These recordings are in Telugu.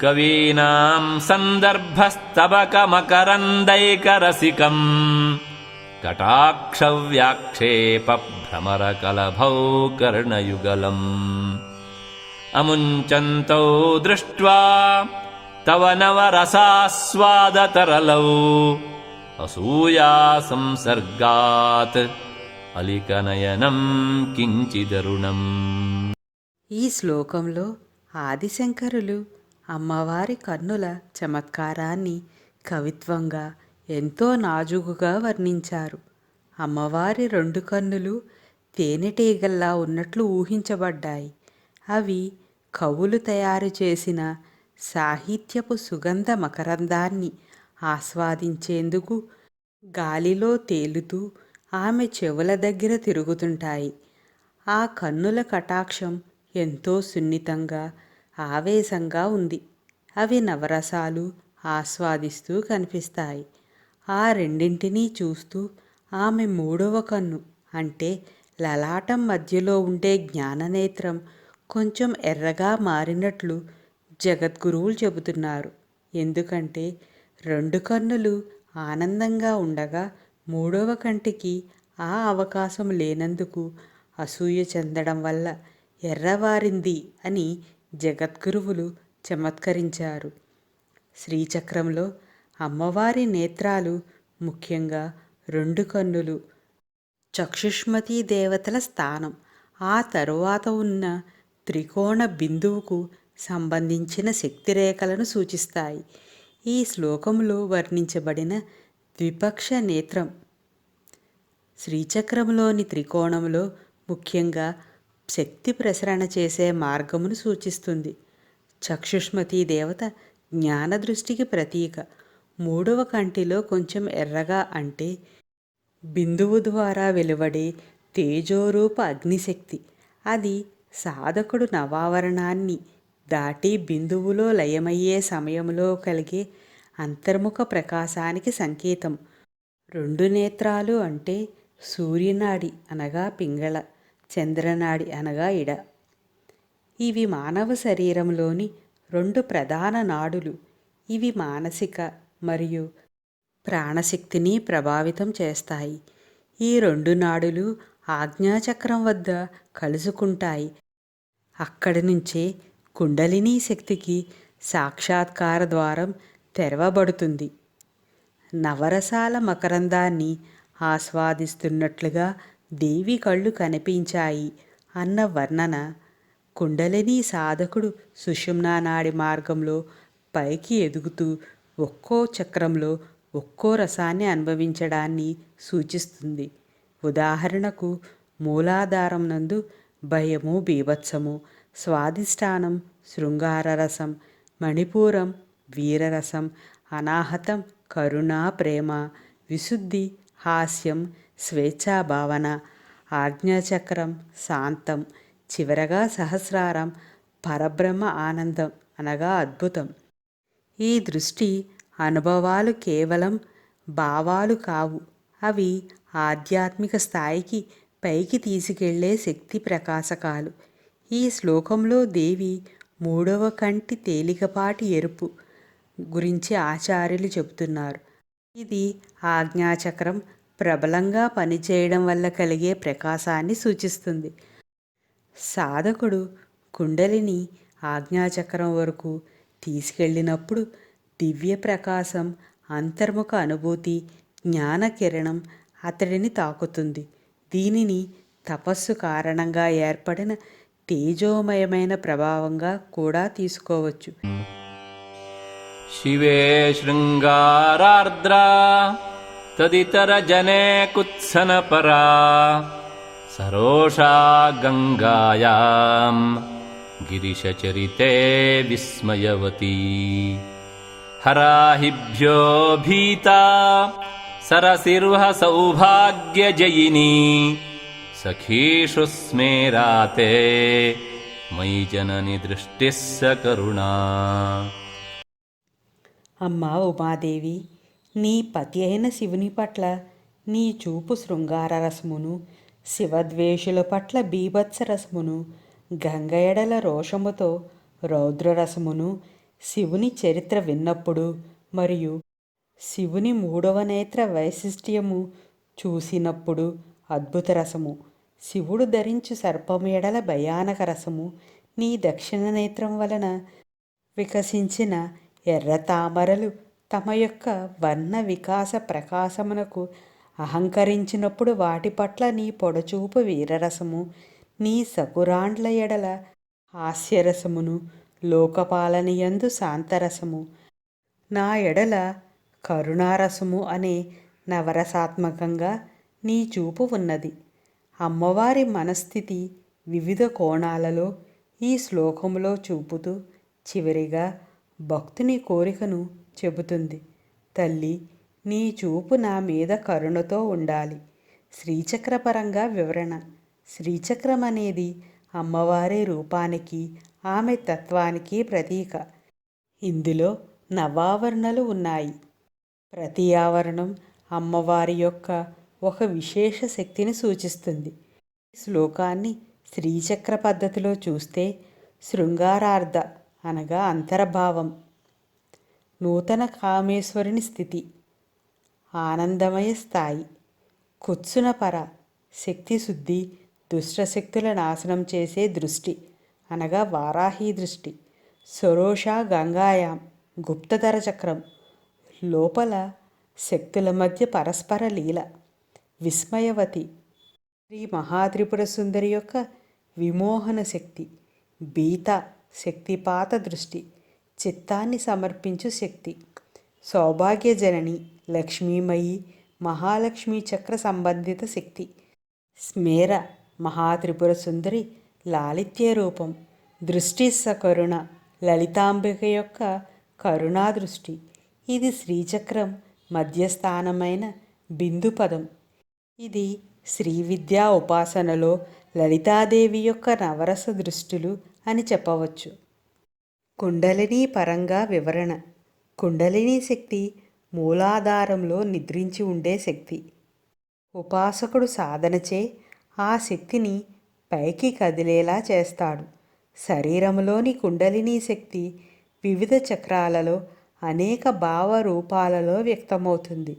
कवीनाम् सन्दर्भस्तबकमकरन्दैकरसिकम् कटाक्षव्याक्षेपभ्रमरकलभौ कर्णयुगलम् अमुञ्चन्तौ दृष्ट्वा तव नवरसास्वादतरलौ असूया संसर्गात् అలికనయనం కించిదరుణం ఈ శ్లోకంలో ఆదిశంకరులు అమ్మవారి కన్నుల చమత్కారాన్ని కవిత్వంగా ఎంతో నాజుకుగా వర్ణించారు. అమ్మవారి రెండు కన్నులు తేనెటీగల్లా ఉన్నట్లు ఊహించబడ్డాయి. అవి కవులు తయారు చేసిన సాహిత్యపు సుగంధ మకరందాన్ని ఆస్వాదించేందుకు గాలిలో తేలుతూ ఆమె చెవుల దగ్గర తిరుగుతుంటాయి. ఆ కన్నుల కటాక్షం ఎంతో సున్నితంగా ఆవేశంగా ఉంది. అవి నవరసాలు ఆస్వాదిస్తూ కనిపిస్తాయి. ఆ రెండింటినీ చూస్తూ ఆమె మూడవ కన్ను అంటే లలాటం మధ్యలో ఉండే జ్ఞాననేత్రం కొంచెం ఎర్రగా మారినట్లు జగద్గురువులు చెబుతున్నారు. ఎందుకంటే రెండు కన్నులు ఆనందంగా ఉండగా మూడవ కంటికి ఆ అవకాశం లేనందుకు అసూయ చెందడం వల్ల ఎర్రవారింది అని జగద్గురువులు చమత్కరించారు. శ్రీచక్రంలో అమ్మవారి నేత్రాలు ముఖ్యంగా రెండు కన్నులు. చక్షుష్మతి దేవతల స్థానం. ఆ తరువాత ఉన్న త్రికోణ బిందువుకు సంబంధించిన శక్తిరేఖలను సూచిస్తాయి. ఈ శ్లోకంలో వర్ణించబడిన ద్విపక్ష నేత్రం. శ్రీచక్రంలోని త్రికోణంలో ముఖ్యంగా శక్తి ప్రసరణ చేసే మార్గమును సూచిస్తుంది. చక్షుష్మతి దేవత జ్ఞాన దృష్టికి ప్రతీక. మూడవ కంటిలో కొంచెం ఎర్రగా అంటే బిందువు ద్వారా వెలువడే తేజోరూప అగ్నిశక్తి. అది సాధకుడు నవావరణాన్ని దాటి బిందువులో లయమయ్యే సమయంలో కలిగే అంతర్ముఖ ప్రకాశానికి సంకేతం. రెండు నేత్రాలు అంటే సూర్యనాడి అనగా పింగళ. చంద్రనాడి అనగా ఇడ. ఇవి మానవ శరీరంలోని రెండు ప్రధాన నాడులు. ఇవి మానసిక మరియు ప్రాణశక్తిని ప్రభావితం చేస్తాయి. ఈ రెండు నాడులు ఆజ్ఞాచక్రం వద్ద కలుసుకుంటాయి. అక్కడి నుంచే కుండలినీ శక్తికి సాక్షాత్కార ద్వారం తెరవబడుతుంది. నవరసాల మకరందాన్ని ఆస్వాదిస్తున్నట్లుగా దేవి కళ్ళు కనిపించాయి. అన్న వర్ణన కుండలిని సాధకుడు సుషుమ్నా నాడి మార్గంలో పైకి ఎదుగుతూ ఒక్కో చక్రంలో ఒక్కో రసాన్ని అనుభవించడాన్ని సూచిస్తుంది. ఉదాహరణకు మూలాధారం నందు భయము బీభత్సము స్వాదిష్టానం శృంగార రసం మణిపూరం వీరరసం అనాహతం కరుణ ప్రేమ విశుద్ధి హాస్యం స్వేచ్ఛాభావన ఆజ్ఞాచక్రం శాంతం చివరగా సహస్రారం పరబ్రహ్మ ఆనందం అనగా అద్భుతం. ఈ దృష్టి అనుభవాలు కేవలం భావాలు కావు. అవి ఆధ్యాత్మిక స్థాయికి పైకి తీసుకెళ్ళే శక్తి ప్రకాశకాలు. ఈ శ్లోకంలో దేవి మూడవ కంటి తేలికపాటి ఎరుపు గురించి ఆచార్యులు చెబుతున్నారు. ఇది ఆజ్ఞాచక్రం ప్రబలంగా పనిచేయడం వల్ల కలిగే ప్రకాశాన్ని సూచిస్తుంది. సాధకుడు కుండలిని ఆజ్ఞాచక్రం వరకు తీసుకెళ్ళినప్పుడు దివ్య ప్రకాశం అంతర్ముఖ అనుభూతి జ్ఞాన కిరణం అతడిని తాకుతుంది. దీనిని తపస్సు కారణంగా ఏర్పడిన తేజోమయమైన ప్రభావంగా కూడా తీసుకోవచ్చు. శివే శృంగారార్ద్రా तदितरजने कुत्सनपरा सरोषा गङ्गायाम् गिरिशचरिते विस्मयवती हराहिभ्यो भीता सरसिर्ह सौभाग्यजयिनी सखीषु स्मेराते मयि जननि दृष्टिः स करुणा అమ్మా ఉమాదేవి నీ పతి అయిన శివుని పట్ల నీ చూపు శృంగార రసమును శివద్వేషుల పట్ల బీభత్స రసమును గంగ ఎడల రోషముతో రౌద్రరసమును శివుని చరిత్ర విన్నప్పుడు మరియు శివుని మూడవ నేత్ర వైశిష్ట్యము చూసినప్పుడు అద్భుత రసము. శివుడు ధరించు సర్పమేడల భయానక రసము నీ దక్షిణ నేత్రం వలన వికసించిన ఎర్ర తామరలు తమ యొక్క వర్ణ వికాస ప్రకాశమునకు అహంకరించినప్పుడు వాటి పట్ల నీ పొడచూపు వీరరసము నీ సకురాండ్ల ఎడల హాస్యరసమును లోకపాలనియందు శాంతరసము. నా ఎడల కరుణారసము అనే నవరసాత్మకంగా నీ చూపు ఉన్నది. అమ్మవారి మనస్థితి వివిధ కోణాలలో ఈ శ్లోకములో చూపుతూ చివరిగా భక్తుని కోరికను చెబుతుంది. తల్లి నీ చూపు నా మీద కరుణతో ఉండాలి. శ్రీచక్రపరంగా వివరణ. శ్రీచక్రం అనేది అమ్మవారి రూపానికి ఆమె తత్వానికి ప్రతీక. ఇందులో నవావరణలు ఉన్నాయి. ప్రతి ఆవరణం అమ్మవారి యొక్క ఒక విశేష శక్తిని సూచిస్తుంది. శ్లోకాన్ని శ్రీచక్ర పద్ధతిలో చూస్తే శృంగారార్థ అనగా అంతర్భావం. నూతన కామేశ్వరుని స్థితి. ఆనందమయ స్థాయి. కుత్సున పర. శక్తి శుద్ధి. దుష్టశక్తుల నాశనం చేసే దృష్టి. అనగా వారాహి దృష్టి. సరోష గంగాయాం. గుప్తధర చక్రం. లోపల శక్తుల మధ్య పరస్పర లీల. విస్మయవతి. శ్రీ మహాత్రిపుర సుందరి యొక్క విమోహన శక్తి. బీత శక్తిపాత దృష్టి. చిత్తాన్ని సమర్పించు శక్తి. సౌభాగ్యజనని లక్ష్మీమయి మహాలక్ష్మీ చక్ర సంబంధిత శక్తి. స్మేర మహాత్రిపుర సుందరి లాలిత్య రూపం. దృష్టి సకరుణ లలితాంబిక యొక్క కరుణా దృష్టి ఇది శ్రీచక్రం మధ్యస్థానమైన బిందు పదం ఇది శ్రీ విద్యా ఉపాసనలో లలితాదేవి యొక్క నవరస దృష్టిలు అని చెప్పవచ్చు. కుండలిని పరంగా వివరణ. కుండలిని శక్తి మూలాధారంలో నిద్రించి ఉండే శక్తి. ఉపాసకుడు సాధనచే ఆ శక్తిని పైకి కదిలేలా చేస్తాడు. శరీరంలోని కుండలిని శక్తి వివిధ చక్రాలలో అనేక భావ రూపాలలో వ్యక్తమవుతుంది.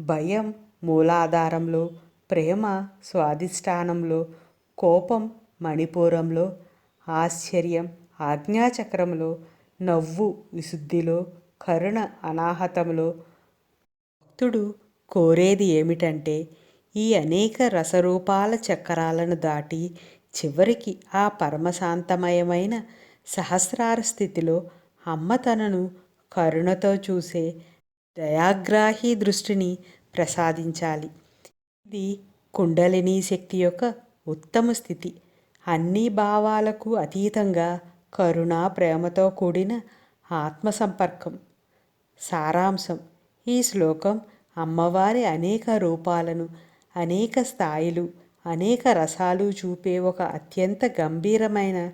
భయం మూలాధారంలో ప్రేమ స్వాధిష్టానంలో కోపం మణిపూరంలో ఆశ్చర్యం ఆజ్ఞాచక్రములో నవ్వు విశుద్ధిలో కరుణ అనాహతంలో భక్తుడు కోరేది ఏమిటంటే ఈ అనేక రసరూపాల చక్రాలను దాటి చివరికి ఆ పరమశాంతమయమైన సహస్రార స్థితిలో అమ్మ తనను కరుణతో చూసే దయాగ్రాహి దృష్టిని ప్రసాదించాలి. ఇది కుండలిని శక్తి యొక్క ఉత్తమ స్థితి. అన్ని భావాలకు అతీతంగా కరుణ ప్రేమతో కూడిన ఆత్మ సంపర్కం సారాంశం. ఈ శ్లోకం అమ్మవారి అనేక రూపాలను అనేక స్థాయిలు అనేక రసాలు చూపే ఒక అత్యంత గంభీరమైన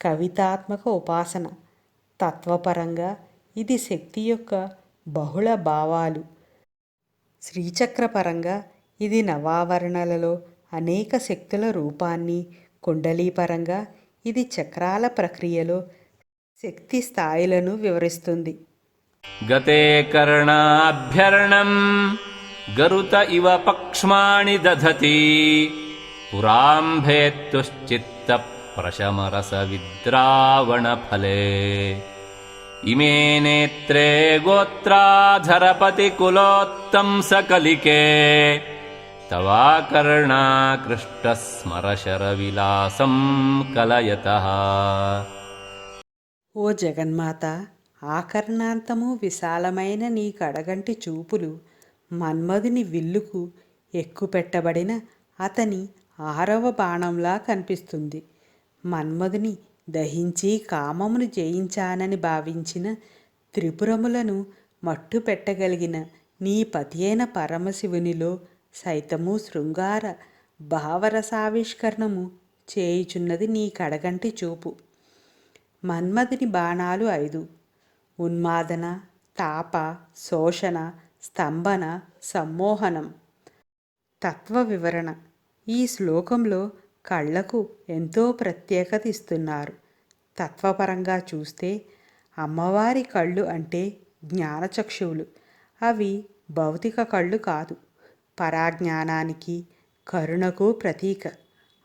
కవితాత్మక ఉపాసన. తత్వపరంగా ఇది శక్తి యొక్క బహుళ భావాలు. శ్రీచక్రపరంగా ఇది నవావరణలలో అనేక శక్తుల రూపాన్ని కుండలీపరంగా ఇది చక్రాల ప్రక్రియలో శక్తి స్థాయిలను వివరిస్తుంది. గతే కర్ణాభ్యరణం గరుత ఇవ పక్ష్మాణి దధతి పురాంభేత్తుశ్చిత్త ప్రశమరస విద్రావణ ఫలే ఇమే నేత్రే గోత్రాధరపతి కులోత్తం సకలికే తవాకర్ణాకృష్టస్మరశరవిలాసం కలయత ఓ జగన్మాత ఆకర్ణాంతము విశాలమైన నీ కడగంటి చూపులు మన్మధుని విల్లుకు ఎక్కుపెట్టబడిన అతని ఆరవ బాణంలా కనిపిస్తుంది. మన్మధుని దహించి కామమును జయించానని భావించిన త్రిపురములను మట్టు పెట్టగలిగిన నీ పతి అయిన పరమశివునిలో సైతము శృంగార భావరసావిష్కరణము చేయుచున్నది నీ కడగంటి చూపు. మన్మధుని బాణాలు ఐదు. ఉన్మాదన తాప శోషణ స్తంభన సమ్మోహనం. తత్వ వివరణ. ఈ శ్లోకంలో కళ్ళకు ఎంతో ప్రత్యేకత ఇస్తున్నారు. తత్వపరంగా చూస్తే అమ్మవారి కళ్ళు అంటే జ్ఞానచక్షువులు. అవి భౌతిక కళ్ళు కాదు. పరాజ్ఞానానికి కరుణకు ప్రతీక.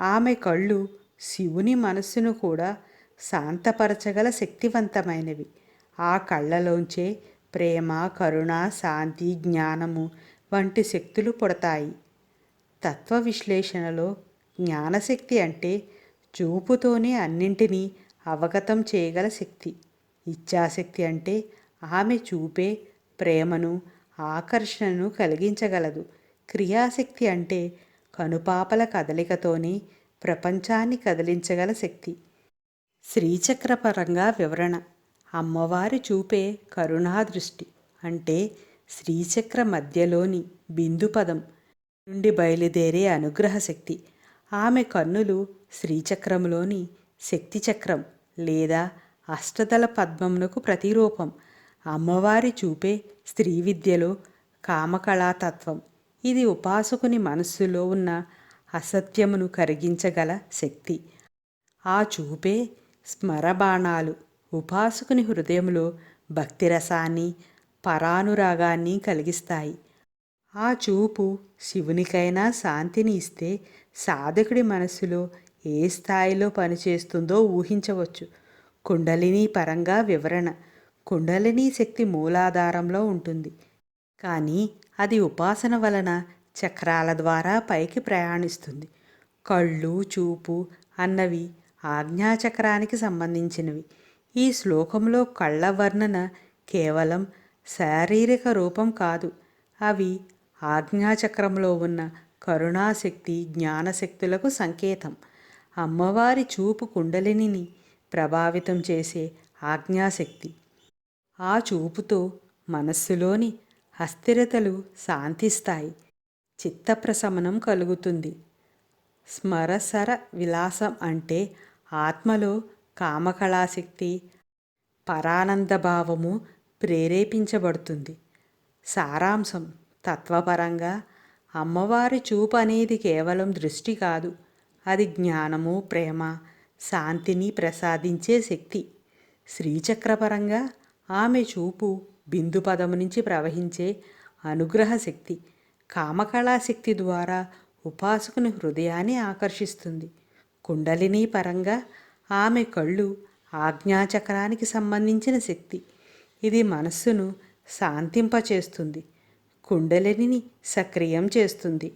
ఆమె కళ్ళు శివుని మనస్సును కూడా శాంతపరచగల శక్తివంతమైనవి. ఆ కళ్ళలోంచే ప్రేమ కరుణ శాంతి జ్ఞానము వంటి శక్తులు పుడతాయి. తత్వ విశ్లేషణలో జ్ఞానశక్తి అంటే చూపుతోనే అన్నింటినీ అవగతం చేయగల శక్తి. ఇచ్ఛాశక్తి అంటే ఆమె చూపే ప్రేమను ఆకర్షణను కలిగించగలదు. క్రియాశక్తి అంటే కనుపాపల కదలికతోనే ప్రపంచాన్ని కదిలించగల శక్తి. శ్రీచక్రపరంగా వివరణ. అమ్మవారి చూపే కరుణాదృష్టి అంటే శ్రీచక్ర మధ్యలోని బిందుపదం నుండి బయలుదేరే అనుగ్రహ శక్తి. ఆమె కన్నులు శ్రీచక్రంలోని శక్తి చక్రం లేదా అష్టదళ పద్మమునకు ప్రతిరూపం. అమ్మవారి చూపే స్త్రీ విద్యలో కామకళాతత్వం. ఇది ఉపాసకుని మనస్సులో ఉన్న అసత్యమును కరిగించగల శక్తి. ఆ చూపే స్మరబాణాలు ఉపాసకుని హృదయంలో భక్తిరసాన్ని పరానురాగాన్ని కలిగిస్తాయి. ఆ చూపు శివునికైనా శాంతిని ఇస్తే సాధకుడి మనస్సులో ఏ స్థాయిలో పనిచేస్తుందో ఊహించవచ్చు. కుండలిని పరంగా వివరణ. కుండలిని శక్తి మూలాధారంలో ఉంటుంది. కానీ అది ఉపాసన వలన చక్రాల ద్వారా పైకి ప్రయాణిస్తుంది. కళ్ళు చూపు అన్నవి ఆజ్ఞాచక్రానికి సంబంధించినవి. ఈ శ్లోకంలో కళ్ళ వర్ణన కేవలం శారీరక రూపం కాదు. అవి ఆజ్ఞాచక్రంలో ఉన్న కరుణాశక్తి జ్ఞానశక్తులకు సంకేతం. అమ్మవారి చూపు కుండలిని ప్రభావితం చేసే ఆజ్ఞాశక్తి. ఆ చూపుతో మనస్సులోని అస్థిరతలు శాంతిస్తాయి. చిత్తప్రశమనం కలుగుతుంది. స్మరసర విలాసం అంటే ఆత్మలో కామకళాశక్తి పరానందభావము ప్రేరేపించబడుతుంది. సారాంశం తత్వపరంగా అమ్మవారి చూపు అనేది కేవలం దృష్టి కాదు. అది జ్ఞానము ప్రేమ శాంతిని ప్రసాదించే శక్తి. శ్రీచక్రపరంగా ఆమె చూపు బిందు పదము నుంచి ప్రవహించే అనుగ్రహ శక్తి కామకళాశక్తి ద్వారా ఉపాసకుని హృదయాన్ని ఆకర్షిస్తుంది. కుండలిని పరంగా ఆమె కళ్ళు ఆజ్ఞాచక్రానికి సంబంధించిన శక్తి. ఇది మనస్సును శాంతింపచేస్తుంది. కుండలిని సక్రియం చేస్తుంది.